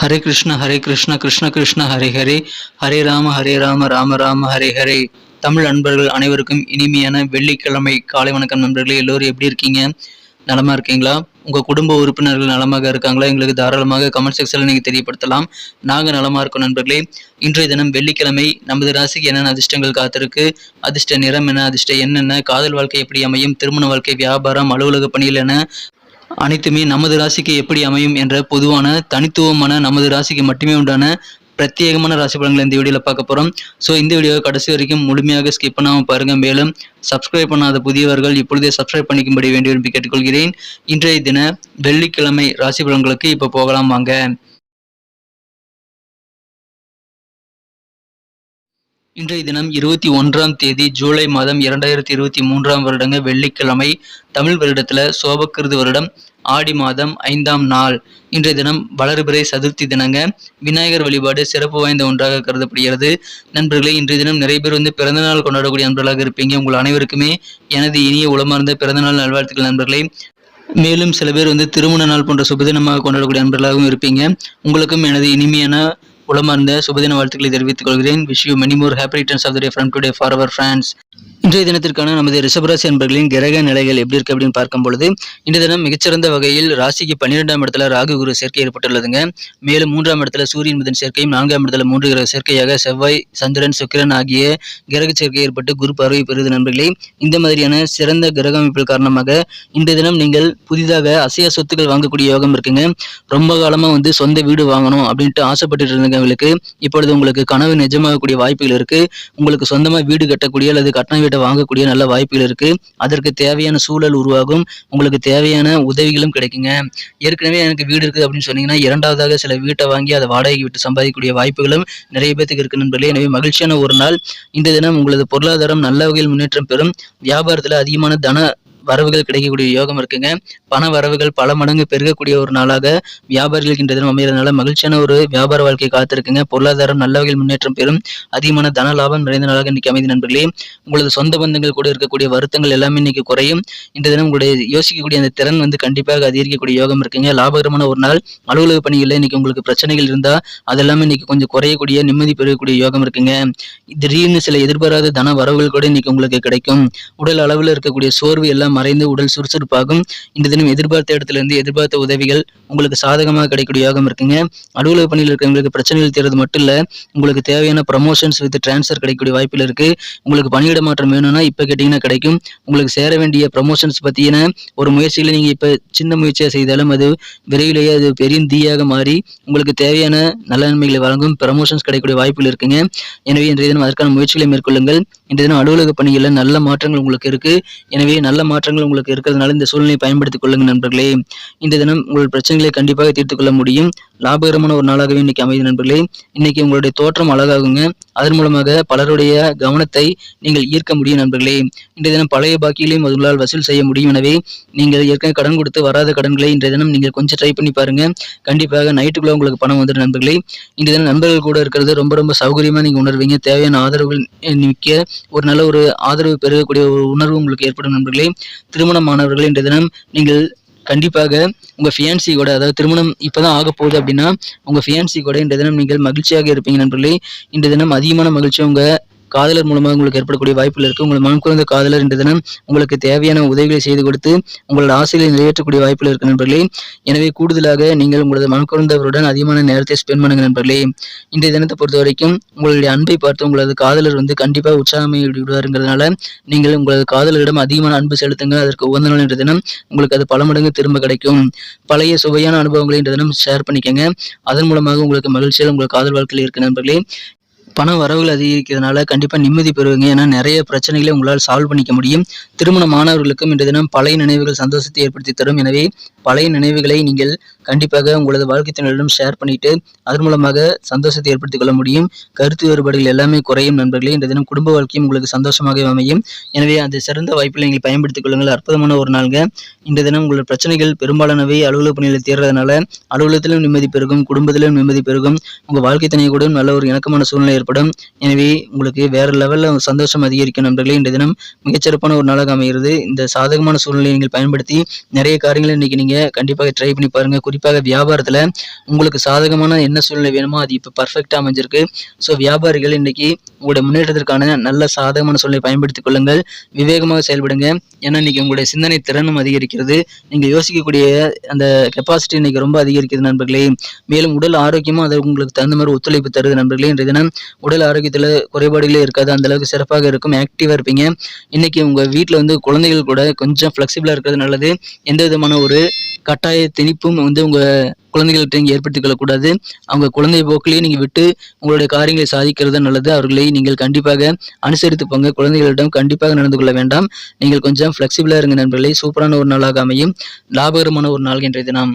ஹரே கிருஷ்ண ஹரே கிருஷ்ண கிருஷ்ண கிருஷ்ண ஹரே ஹரே. ஹரே ராம ஹரே ராம ராம ராம ஹரே ஹரே. தமிழ் நண்பர்கள் அனைவருக்கும் இனிமையான வெள்ளிக்கிழமை காலை வணக்கம் நண்பர்களே எல்லோரும் எப்படி இருக்கீங்க? நலமா இருக்கீங்களா? உங்க குடும்ப உறுப்பினர்கள் நலமாக இருக்காங்களா? எங்களுக்கு தாராளமாக கமெண்ட் செக்ஷனில் நீங்கள் தெரியப்படுத்தலாம். நாங்க நலமா இருக்கோம் நண்பர்களே. இன்றைய தினம் வெள்ளிக்கிழமை. நமது ராசிக்கு என்னென்ன அதிர்ஷ்டங்கள் காத்திருக்கு? அதிர்ஷ்ட நிறம் என்ன? அதிர்ஷ்ட என்னென்ன காதல் வாழ்க்கை எப்படி அமையும்? திருமண வாழ்க்கை வியாபாரம் அலுவலக பணிகள் என அனைத்துமே நமது ராசிக்கு எப்படி அமையும் என்ற பொதுவான தனித்துவமான நமது ராசிக்கு மட்டுமே உண்டான பிரத்யேகமான ராசி பலன்களை இந்த வீடியோவில் பார்க்க போகிறோம் ஸோ இந்த வீடியோவை கடைசி வரைக்கும் முழுமையாக ஸ்கிப் பண்ணாமல் பாருங்கள் மேலும் சப்ஸ்கிரைப் பண்ணாத புதியவர்கள் இப்பொழுதே சப்ஸ்கிரைப் பண்ணிக்கும்படி வேண்டி விரும்பி கேட்டுக்கொள்கிறேன். இன்றைய தின வெள்ளிக்கிழமை ராசி பலன்களுக்கு இப்போ போகலாம் வாங்க. இன்றைய தினம் இருபத்தி ஒன்றாம் தேதி ஜூலை மாதம் இரண்டாயிரத்தி இருபத்தி மூன்றாம் வருடங்க வெள்ளிக்கிழமை தமிழ் வருடத்தில் சோபக்கிருது வருடம் ஆடி மாதம் ஐந்தாம் நாள். இன்றைய தினம் வளர்பிறை சதுர்த்தி தினங்க விநாயகர் வழிபாடு சிறப்பு வாய்ந்த ஒன்றாக கருதப்படுகிறது. நண்பர்களே இன்றைய தினம் நிறைய பேர் வந்து பிறந்தநாள் கொண்டாடக்கூடிய நண்பர்களாக இருப்பீங்க. உங்கள் அனைவருக்குமே எனது இனிய உளமார்ந்த பிறந்தநாள் நல்வாழ்த்துக்கள் நண்பர்களே. மேலும் சில பேர் வந்து திருமண நாள் போன்ற சுபதினமாக கொண்டாடக்கூடிய நண்பர்களாகவும் இருப்பீங்க. உங்களுக்கும் எனது இனிமையான உளமார்ந்த சுபதின வாழ்த்துக்களை தெரிவித்துக் கொள்கிறேன். Wish you many more happy returns of the day from today for our friends இன்றைய தினத்திற்கான நமது ரிஷபராசி அன்பர்களின் கிரக நிலைகள் எப்படி இருக்கு அப்படின்னு பார்க்கும் பொழுது இன்றைய தினம் மிகச்சிறந்த வகையில் ராசிக்கு பன்னிரெண்டாம் இடத்துல ராகு குரு சேர்க்கை ஏற்பட்டுள்ளதுங்க. மேலும் மூன்றாம் இடத்துல சூரியன் புதன் சேர்க்கையும் நான்காம் இடத்துல மூன்று கிரக சேர்க்கையாக செவ்வாய் சந்திரன் சுக்கிரன் ஆகிய கிரக சேர்க்கை ஏற்பட்டு குரு பார்வை பெறுவது நண்பர்களே இந்த மாதிரியான சிறந்த கிரக அமைப்புகள் காரணமாக இன்றைய தினம் நீங்கள் புதிதாக அசைய சொத்துக்கள் வாங்கக்கூடிய யோகம் இருக்குங்க. ரொம்ப காலமா வந்து சொந்த வீடு வாங்கணும் அப்படின்ட்டு ஆசைப்பட்டு இருந்தவங்களுக்கு இப்பொழுது உங்களுக்கு கனவு நிஜமாகக்கூடிய வாய்ப்புகள் இருக்கு. உங்களுக்கு சொந்தமா வீடு கட்டக்கூடிய அல்லது கட்டண வீட்டை வாங்கக்கூடிய நல்ல வாய்ப்புகள் இருக்கு. அதற்கு தேவையான சூழல் உருவாகும். உங்களுக்கு தேவையான உதவிகளும் கிடைக்குங்க. ஏற்கனவே எனக்கு வீடு இருக்குது அப்படின்னு சொன்னீங்கன்னா இரண்டாவதாக சில வீட்டை வாங்கி அதை வாடகைக்கு விட்டு சம்பாதிக்கக்கூடிய வாய்ப்புகளும் நிறைய பேத்துக்கு இருக்கு நண்பர்களே. எனவே மகிழ்ச்சியான ஒரு நாள். இந்த தினம் உங்களது பொருளாதாரம் நல்ல வகையில் முன்னேற்றம் பெறும். வியாபாரத்தில் அதிகமான தன வரவுகள் கிடைக்கக்கூடிய யோகம் இருக்குங்க. பண வரவுகள் பல மடங்கு பெருகக்கூடிய ஒரு நாளாக வியாபாரிகளுக்கு இந்த தினம் அமைகிறதுனால மகிழ்ச்சியான ஒரு வியாபார வாழ்க்கை காத்திருக்குங்க. பொருளாதாரம் நல்ல வகையில் முன்னேற்றம் பெறும். அதிகமான தன லாபம் நிறைந்த நாளாக இன்னைக்கு அமைதி நண்பர்களே. உங்களது சொந்த பந்தங்கள் கூட இருக்கக்கூடிய வருத்தங்கள் எல்லாமே இன்னைக்கு குறையும். இந்த தினம் உங்களுடைய யோசிக்கக்கூடிய அந்த திறன் வந்து கண்டிப்பாக அதிகரிக்கக்கூடிய யோகம் இருக்குங்க. லாபகரமான ஒரு நாள். அலுவலக பணிகளில் இன்னைக்கு உங்களுக்கு பிரச்சனைகள் இருந்தா அதெல்லாமே இன்னைக்கு கொஞ்சம் குறையக்கூடிய நிம்மதி பெறக்கூடிய யோகம் இருக்குங்க. திடீர்னு சில எதிர்பாராத தன வரவுகள் கூட இன்னைக்கு உங்களுக்கு கிடைக்கும். உடல் அளவில் இருக்கக்கூடிய சோர்வு எல்லாம் மறைந்து உடல் சுறுசுறுப்பாகும். இந்த தினம் எதிர்பார்த்த இடத்துல இருந்து எதிர்பார்த்த உதவிகள் உங்களுக்கு சாதகமாக கிடைக்கக்கூடிய யோகம் இருக்குங்க. அலுவலக பணியில் இருக்கிறவங்களுக்கு பிரச்சனைகள் தீர்றது மட்டும் இல்ல உங்களுக்கு தேவையான ப்ரமோஷன்ஸ் வித் டிரான்ஸ்ஃபர் கிடைக்கக்கூடிய வாய்ப்பில் இருக்கு. உங்களுக்கு பணியிட மாற்றம் வேணும்னா இப்ப கேட்டீங்கன்னா கிடைக்கும். உங்களுக்கு சேர வேண்டிய ப்ரமோஷன்ஸ் பத்தின ஒரு முயற்சிகளை நீங்க இப்ப சின்ன முயற்சியா செய்தாலும் அது விரைவிலேயே அது பெரிய தீயாக மாறி உங்களுக்கு தேவையான நல்ல நன்மைகளை வழங்கும் ப்ரமோஷன்ஸ் கிடைக்கக்கூடிய வாய்ப்புகள் இருக்குங்க. எனவே இன்றைய தினம் அதற்கான முயற்சிகளை மேற்கொள்ளுங்கள். இன்றைய தினம் அலுவலக பணிகளில் நல்ல மாற்றங்கள் உங்களுக்கு இருக்கு. எனவே நல்ல மாற்றங்கள் உங்களுக்கு இருக்கிறதுனால இந்த சூழ்நிலையை பயன்படுத்திக் கொள்ளுங்கள் நண்பர்களே. இந்த தினம் உங்கள் பிரச்சனைகளை கண்டிப்பாக தீர்த்துக் கொள்ள முடியும். லாபகரமான ஒரு நாளாகவே இன்னைக்கு அமைதி நண்பர்களே. இன்னைக்கு உங்களுடைய தோற்றம் அழகாகுங்க. அதன் மூலமாக பலருடைய கவனத்தை நீங்கள் ஈர்க்க முடியும் நண்பர்களே. இன்றைய தினம் பழைய பாக்கியிலையும் உங்களால் வசூல் செய்ய முடியும். எனவே நீங்கள் ஏற்கனவே கடன் கொடுத்து வராத கடன்களை இன்றைய தினம் நீங்கள் கொஞ்சம் ட்ரை பண்ணி பாருங்க. கண்டிப்பாக நைட்டுக்குள்ள உங்களுக்கு பணம் வந்துடும் நண்பர்களே. இன்றைய தினம் நண்பர்கள் கூட இருக்கிறது ரொம்ப ரொம்ப சௌகரியமா நீங்க உணர்வீங்க. தேவையான ஆதரவுகள் நிற்க ஒரு நல்ல ஒரு ஆதரவு பெறக்கூடிய ஒரு உணர்வு உங்களுக்கு ஏற்படும் நண்பர்களே. திருமணமானவர்கள் இன்றைய தினம் நீங்கள் கண்டிப்பாக உங்கள் ஃபியான்சி கூட அதாவது திருமணம் இப்பதான் ஆக போகுது அப்படின்னா உங்கள் ஃபியான்சி கூட இன்றைய தினம் நீங்கள் மகிழ்ச்சியாக இருப்பீங்க நண்பர்களே. இன்றைய தினம் அதிகமான மகிழ்ச்சி உங்கள் காதலர் மூலமாக உங்களுக்கு ஏற்படக்கூடிய வாய்ப்புகள் இருக்கு. உங்கள் மனம் குறைந்த காதலர் என்ற தினம் உங்களுக்கு தேவையான உதவிகளை செய்து கொடுத்து உங்களோட ஆசைகளை நிறைவேற்றக்கூடிய வாய்ப்புகள் இருக்கு நண்பர்களே. எனவே கூடுதலாக நீங்கள் உங்களது மனம் குறைந்தவருடன் அதிகமான நேரத்தை ஸ்பெண்ட் பண்ணுங்க நண்பர்களே. இந்த தினத்தை பொறுத்த வரைக்கும் உங்களுடைய அன்பை பார்த்து உங்களது காதலர் வந்து கண்டிப்பாக உற்சாகமே விடுவாருங்கிறதுனால நீங்கள் உங்களது காதலரிடம் அதிகமான அன்பு செலுத்துங்க. அதற்கு உகந்த நாள் என்ற தினம் உங்களுக்கு அது பல மடங்கு திரும்ப கிடைக்கும். பழைய சுவையான அனுபவங்களை இந்த தினம் ஷேர் பண்ணிக்கங்க. அதன் மூலமாக உங்களுக்கு மகிழ்ச்சியில் உங்கள் காதல் வாழ்க்கையில் இருக்கு நண்பர்களே. பண வரவுகள் அதிகரிக்கிறதுனால கண்டிப்பாக நிம்மதி பெறுவீங்க. ஏன்னா நிறைய பிரச்சனைகளை உங்களால் சால்வ் பண்ணிக்க முடியும். திருமண மாணவர்களுக்கும் இன்றைய தினம் பழைய நினைவுகள் சந்தோஷத்தை ஏற்படுத்தி தரும். எனவே பழைய நினைவுகளை நீங்கள் கண்டிப்பாக உங்களது வாழ்க்கை தினரிடம் ஷேர் பண்ணிட்டு அதன் மூலமாக சந்தோஷத்தை ஏற்படுத்திக் கொள்ள முடியும். கருத்து வேறுபாடுகள் எல்லாமே குறையும் நண்பர்களே. இந்த தினம் குடும்ப வாழ்க்கையும் உங்களுக்கு சந்தோஷமாக அமையும். எனவே அந்த சிறந்த வாய்ப்பில் நீங்கள் பயன்படுத்திக் கொள்ளுங்கள். அற்புதமான ஒரு நாளுங்க. இந்த தினம் உங்களோட பிரச்சனைகள் பெரும்பாலானவை. அலுவலக பணியில் தீர்றதுனால அலுவலகத்திலும் நிம்மதி பெருகும் குடும்பத்திலும் நிம்மதி பெருகும். உங்கள் வாழ்க்கை துணை கூட நல்ல ஒரு இணக்கமான சூழ்நிலை ஏற்படும். எனவே உங்களுக்கு வேற லெவலில் சந்தோஷம் அதிகரிக்கும் நண்பர்களே இந்த தினம் மிகச்சிறப்பான ஒரு நாளாக அமைகிறது. இந்த சாதகமான சூழ்நிலையை நீங்கள் பயன்படுத்தி நிறைய காரியங்களை இன்னைக்கு நீங்கள் கண்டிப்பாக ட்ரை பண்ணி பாருங்கள் குறிப்பாக வியாபாரத்தில் உங்களுக்கு சாதகமான என்ன சூழ்நிலை வேணுமோ அது இப்போ பர்ஃபெக்டாக அமைஞ்சிருக்கு. ஸோ வியாபாரிகள் இன்னைக்கு உங்களுடைய முன்னேற்றத்திற்கான நல்ல சாதகமான சூழ்நிலை பயன்படுத்திக் கொள்ளுங்கள். விவேகமாக செயல்படுங்க. ஏன்னா இன்னைக்கு உங்களுடைய சிந்தனை திறனும் அதிகரிக்கிறது. நீங்கள் யோசிக்கக்கூடிய அந்த கெப்பாசிட்டி இன்னைக்கு ரொம்ப அதிகரிக்கிறது நண்பர்களே. மேலும் உடல் ஆரோக்கியமும் அது உங்களுக்கு தகுந்த மாதிரி ஒத்துழைப்பு தருது நண்பர்களே. இன்றைய தினம் உடல் ஆரோக்கியத்தில் குறைபாடுகளே இருக்காது அந்தளவுக்கு சிறப்பாக இருக்கும் ஆக்டிவாக இருப்பீங்க. இன்னைக்கு உங்கள் வீட்டில் வந்து குழந்தைகள் கூட கொஞ்சம் ஃப்ளெக்சிபிளாக இருக்கிறது நல்லது. எந்த விதமான ஒரு கட்டாய திணிப்பும் வந்து உங்கள் குழந்தைகள்கிட்ட நீங்கள் ஏற்படுத்திக் கொள்ளக்கூடாது அவங்க குழந்தை போக்கிலேயே நீங்கள் விட்டு உங்களுடைய காரியங்களை சாதிக்கிறது நல்லது. அவர்களை நீங்கள் கண்டிப்பாக அனுசரித்து போங்க. குழந்தைகளிடம் கண்டிப்பாக நடந்து கொள்ள வேண்டாம். நீங்கள் கொஞ்சம் ஃப்ளெக்சிபிளாக இருங்க நண்பர்களை. சூப்பரான ஒரு நாளாக அமையும். லாபகரமான ஒரு நாள் இன்றைய தினம்.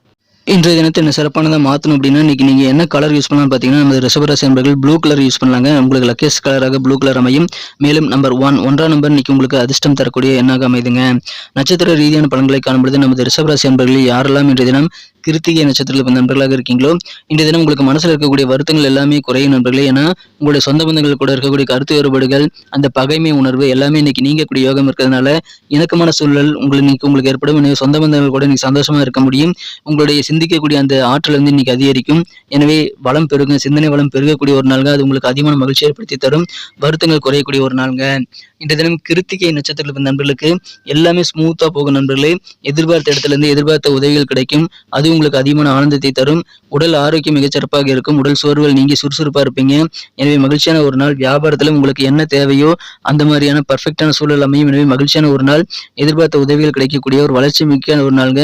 இன்றைய தினத்தை என்ன சிறப்பானதாக மாற்றணும் அப்படின்னா இன்னைக்கு நீங்கள் என்ன கலர் யூஸ் பண்ணலாம் பார்த்தீங்கன்னா நமது ரிஷபராசி நண்பர்கள் ப்ளூ கலர் யூஸ் பண்ணலாங்க. உங்களுக்கு லக்கேஸ் கலராக ப்ளூ கலர் அமையும். மேலும் நம்பர் ஒன் ஒன்றாம் நம்பர் இன்றைக்கி உங்களுக்கு அதிர்ஷ்டம் தரக்கூடிய எண்ணாக அமைதுங்க. நட்சத்திர ரீதியான பலன்களை காணும்பொழுது நமது ரிஷபராசி நண்பர்களில் யாரெல்லாம் இன்றைய தினம் கிருத்திகை நட்சத்திரத்தில் இப்போ நண்பர்களாக இருக்கீங்களோ இன்றைய தினம் உங்களுக்கு மனசில் இருக்கக்கூடிய வருத்தங்கள் எல்லாமே குறையும் நண்பர்களே. ஏன்னா உங்களுடைய சொந்த பந்தங்கள் கூட இருக்கக்கூடிய கருத்து வேறுபாடுகள் அந்த பகைமை உணர்வு எல்லாமே இன்னைக்கு நீங்கக்கூடிய யோகம் இருக்கிறதுனால இணக்கமான சூழல் உங்களுக்கு இன்னைக்கு உங்களுக்கு ஏற்படும். எனவே சொந்த பந்தங்கள் கூட இன்னைக்கு சந்தோஷமா இருக்க முடியும். உங்களுடைய சிந்திக்கக்கூடிய அந்த ஆற்றல் வந்து இன்னைக்கு அதிகரிக்கும். எனவே வளம் பெருகும் சிந்தனை வளம் பெருகக்கூடிய ஒரு நாள்கள் அது உங்களுக்கு அதிகமான மகிழ்ச்சி ஏற்படுத்தி தரும். வருத்தங்கள் குறையக்கூடிய ஒரு நாளுங்க. இன்றைய தினம் கிருத்திகை நட்சத்திரத்தில் நண்பர்களுக்கு எல்லாமே ஸ்மூத்தா போகும் நண்பர்களே. எதிர்பார்த்த இடத்துல இருந்து எதிர்பார்த்த உதவிகள் கிடைக்கும். அது உங்களுக்கு அதிகமான ஆனந்தத்தை தரும். உடல் ஆரோக்கியம் மிகச்சிறப்பாக இருக்கும். உடல் சோர்வுகள் நீங்கி சுறுசுறுப்பா இருப்பீங்க. எனவே மகிழ்ச்சியான ஒரு நாள். வியாபாரத்துல உங்களுக்கு என்ன தேவையோ அந்த மாதிரியான பர்ஃபெக்டான சூழல் அமையும். எனவே மகிழ்ச்சியான ஒரு நாள். எதிர்பார்த்த உதவிகள் கிடைக்கக்கூடிய ஒரு வளர்ச்சி மிக்க ஒரு நாளுங்க.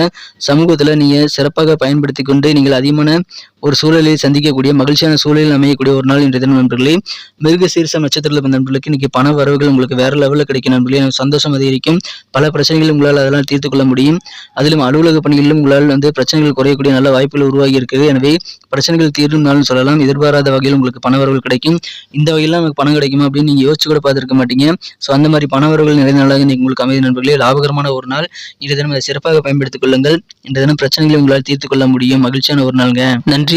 சமூகத்தில் நீங்கள் சிறப்பாக பயன்படுத்தி கொண்டு நீங்கள் அதிகமான ஒரு சூழலை சந்திக்கக்கூடிய மகிழ்ச்சியான சூழலில் அமையக்கூடிய ஒரு நாள் இன்றைய தினம் நண்பர்களே. மிருக சீர்ச நட்சத்திரத்தில் பிறந்த நண்பர்களுக்கு இன்னைக்கு பண வரவுகள் உங்களுக்கு வேற லெவலில் கிடைக்கும் நண்பர்களே. சந்தோஷம் அதிகரிக்கும். பல பிரச்சனைகள் உங்களால் அதெல்லாம் தீர்த்து கொள்ள முடியும். அதிலும் அலுவலக பணிகளிலும் உங்களால் வந்து பிரச்சனைகள் குறையக்கூடிய நல்ல வாய்ப்புகள் உருவாகி இருக்குது. எனவே பிரச்சனைகள் தீரும் சொல்லலாம். எதிர்பாராத வகையில் உங்களுக்கு பண வரவுகள் கிடைக்கும். இந்த வகையில் நமக்கு பணம் கிடைக்குமா அப்படின்னு நீங்க யோசிச்சு கூட பார்த்துருக்க மாட்டீங்க. ஸோ அந்த மாதிரி பண வரவுகள் நிறைய நாளாக இன்னைக்கு உங்களுக்கு அமைதி நண்பர்களே. லாபகரமான ஒரு நாள். இன்றைய தினம் அதை சிறப்பாக பயன்படுத்திக் கொள்ளுங்கள். இன்றைய தினம் பிரச்சனைகளை உங்களால் தீர்த்து கொள்ள முடியும். மகிழ்ச்சியான ஒரு நாளுங்க. நன்றி.